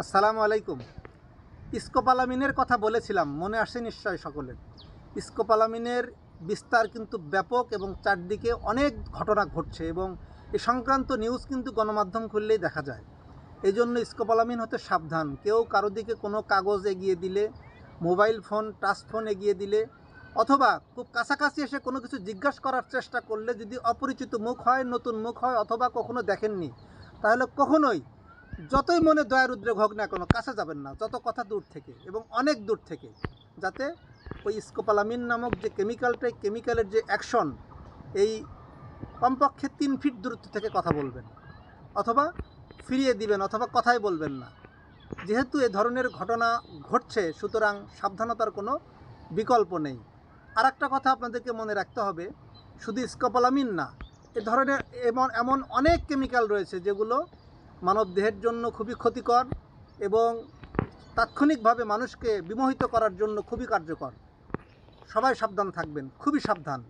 আসসালামু আলাইকুম। ইস্কোপালামিনের কথা বলেছিলাম, মনে আসে নিশ্চয় সকলের। ইস্কোপালামিনের বিস্তার কিন্তু ব্যাপক এবং চারদিকে অনেক ঘটনা ঘটছে এবং এ সংক্রান্ত নিউজ কিন্তু গণমাধ্যম খুললেই দেখা যায়। এই জন্য ইস্কোপালামিন হতে সাবধান। কেউ কারও দিকে কোনো কাগজ এগিয়ে দিলে, মোবাইল ফোন, টাচ ফোন এগিয়ে দিলে, অথবা খুব কাছাকাছি এসে কোনো কিছু জিজ্ঞাসা করার চেষ্টা করলে যদি অপরিচিত মুখ হয়, নতুন মুখ হয়, অথবা কখনো দেখেননি, তাহলে কখনোই যতই মনে দয়ার উদ্রেক হোক না কোনো, কাছে যাবেন না, যত কথা দূর থেকে এবং অনেক দূর থেকে, যাতে ওই স্কোপালামিন নামক যে কেমিক্যালটা, এই কেমিক্যালের যে অ্যাকশন, এই কমপক্ষে তিন ফিট দূরত্ব থেকে কথা বলবেন, অথবা ফিরিয়ে দিবেন, অথবা কথাই বলবেন না। যেহেতু এ ধরনের ঘটনা ঘটছে, সুতরাং সাবধানতার কোনো বিকল্প নেই। আর একটা কথা আপনাদেরকে মনে রাখতে হবে, শুধু স্কোপালামিন না, এ ধরনের এমন এমন অনেক কেমিক্যাল রয়েছে যেগুলো মানব দেহের জন্য খুবই ক্ষতিকর এবং তাৎক্ষণিকভাবে মানুষকে বিমোহিত করার জন্য খুবই কার্যকর। সবাই সাবধান থাকবেন, খুবই সাবধান।